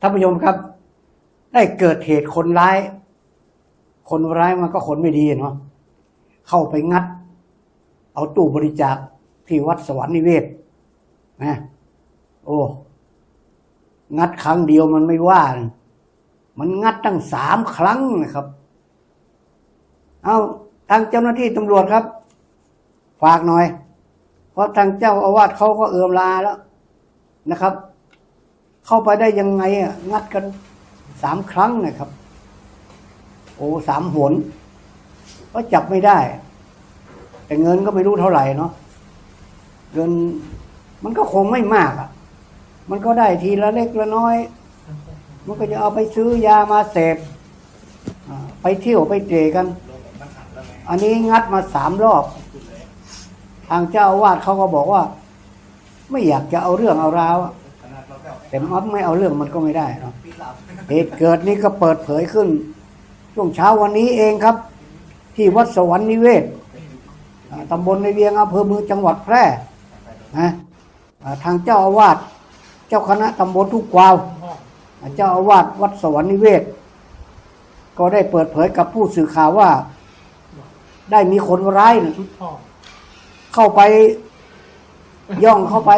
ท่านผู้ชมครับ ได้เกิดเหตุคนร้าย คนร้ายมันก็คนไม่ดีเนาะเข้าไปงัด เอาตู้บริจาคที่วัดสวรรค์นิเวศนะโอ้ งัดครั้งเดียวมันไม่ว่า มันงัดตั้งสามครั้งนะครับ เอาทางเจ้าหน้าที่ตำรวจครับ ฝากหน่อย เพราะทางเจ้าอาวาสเขาก็เอือมลาแล้วนะครับ เข้าไปได้ยังไงอะงัดกันสามครั้งนะครับ โอ้สามหนก็จับไม่ได้ แต่เงินก็ไม่รู้เท่าไหร่เนาะเงินมันก็คงไม่มากอะ มันก็ได้ทีละเล็กละน้อย มันก็จะเอาไปซื้อยามาเสพไปเที่ยวไปเตะกัน อันนี้งัดมาสามรอบ ทางเจ้าอาวาสเขาก็บอกว่า ไม่อยากจะเอาเรื่องเอาราวอะ แต่มันไม่เอาเรื่องมันก็ไม่ได้เนาะเหตุเกิดนี้ก็เปิดเผยขึ้น ช่วงเช้าวันนี้เองครับ ที่วัดสวรรค์นิเวศอ่าตำบลในเวียงอำเภอเมืองจังหวัดแพร่นะทางเจ้าอาวาสเจ้าคณะตำบลทุกกวาว เจ้าอาวาสวัดสวรรค์นิเวศ ก็ได้เปิดเผยกับผู้สื่อข่าวว่า ได้มีคนร้ายเข้าไปย่องเข้าไป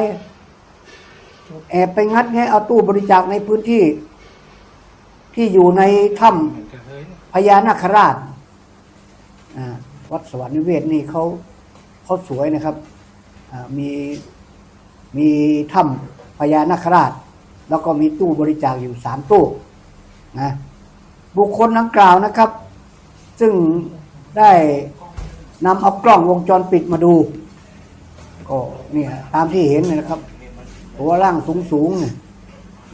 แอบไปงัดแงะเอาตู้บริจาคในพื้นที่ ที่อยู่ในถ้ำพญานาคราชวัดสวรรค์นิเวศนี่เขาเขาสวยนะครับมีมีถ้ำพญานาคราช แล้วก็มีตู้บริจาคอยู่สามตู้นะบุคคลดังกล่าวนะครับ ซึ่งได้นำเอากล้องวงจรปิดมาดู ก็เนี่ยตามที่เห็นเนยนะครับ หัวร่างสูงสูง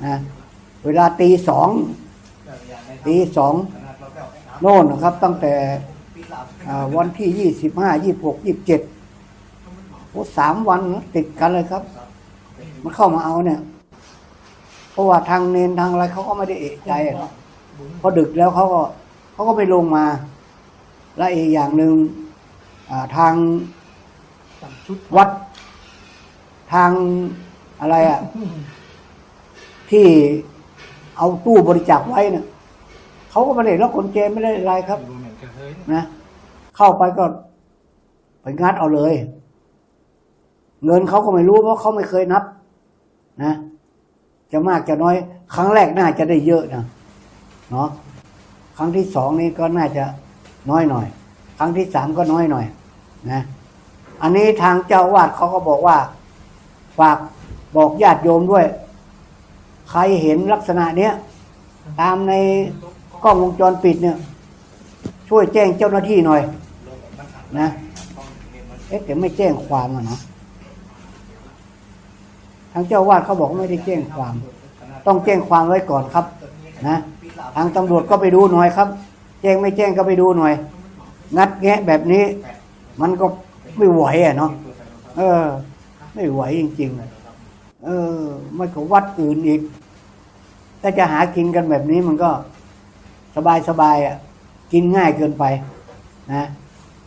นะเวลาตีสองตีสองโน่นนะครับ ตั้งแต่วันที่ยี่สิบห้ายี่หกยี่บเจ็ดโอ้สามวันติดกันเลยครับ มันเข้ามาเอาเนี่ยเพราะว่าทางเนนทางอะไรเขาก็ไม่ได้เอะใจอะเนาะพอดึกแล้วเขาก็เขาก็ไม่ลงมา และอีกอย่างหนึ่งทางวัดทาง อะไรอะ่ะ ที่เอาตู้บริจาคไว้เนี่ยเขาก็ไม่ได้แล้วคนเจไม่ได้อะไรครับนะเข้าไปก็ไปงัดเอาเลย เงินเขาก็ไม่รู้เพราะเขาไม่เคยนับ นะ จะมากจะน้อย ครั้งแรกน่าจะได้เยอะนะเนาะครั้งที่สองนี่ก็น่าจะน้อยหน่อย ครั้งที่สามก็น้อยหน่อย นะ อันนี้ทางเจ้าอาวาดเขาก็บอกว่า ฝาก บอกญาติโยมด้วย ใครเห็นลักษณะเนี้ยตามในกล้องวงจรปิดเนี่ย ช่วยแจ้งเจ้าหน้าที่หน่อย นะเอ๊ะแต่ไม่แจ้งความอะเนาะทางเจ้าวาดเขาบอกไม่ได้แจ้งความ ต้องแจ้งความไว้ก่อนครับ นะทางตำรวจก็ไปดูหน่อยครับ แจ้งไม่แจ้งก็ไปดูหน่อย งัดแงะแบบนี้ มันก็ไม่ไหวอะเนาะเออ ไม่ไหวจริงๆ เออไม่ก็วัดอื่นอีก ถ้าจะหากินกันแบบนี้มันก็สบายสบายอะ กินง่ายเกินไป นะ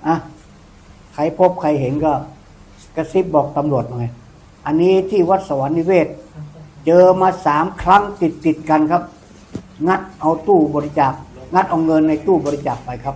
อะใครพบใครเห็นก็ กระซิบบอกตำรวจหน่อย อันนี้ที่วัดสวรรค์นิเวศ เจอมาสามครั้งติดติดกันครับ งัดเอาตู้บริจาค งัดเอาเงินในตู้บริจาคไปครับ